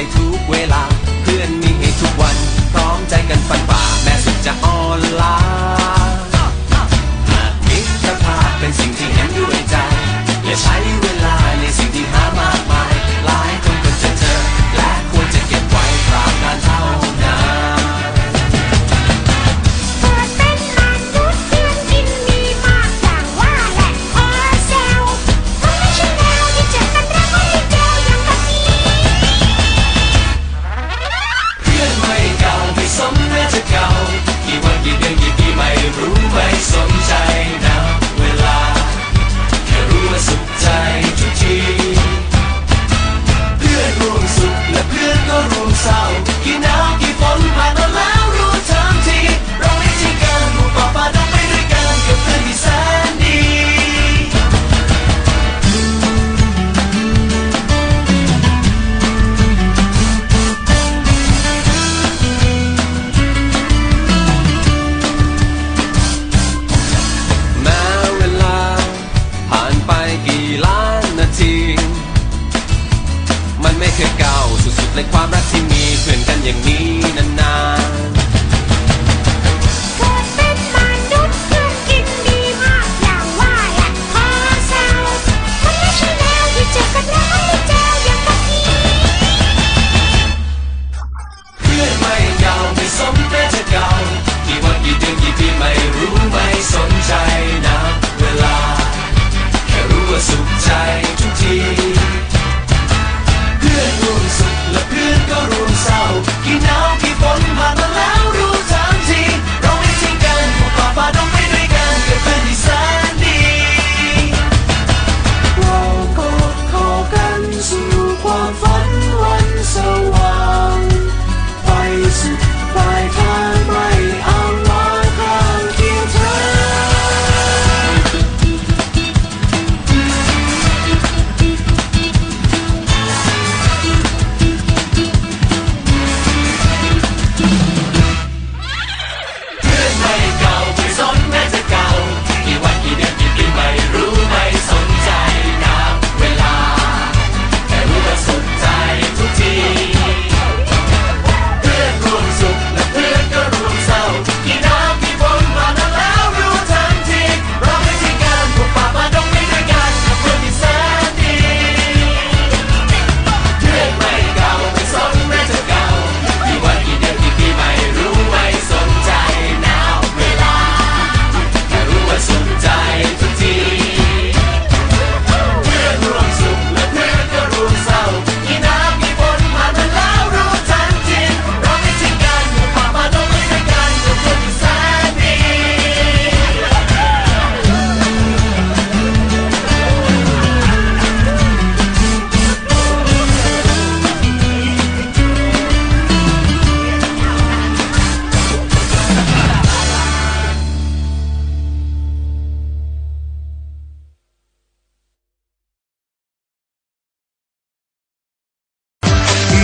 ได้ทุกเวลา เพื่อนมีให้ทุกวัน พร้อมใจกันฟันฝ่าแม้สุดจะอ่อนล้า gangue, gangue ในความรัก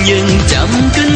nhưng chẳng kinh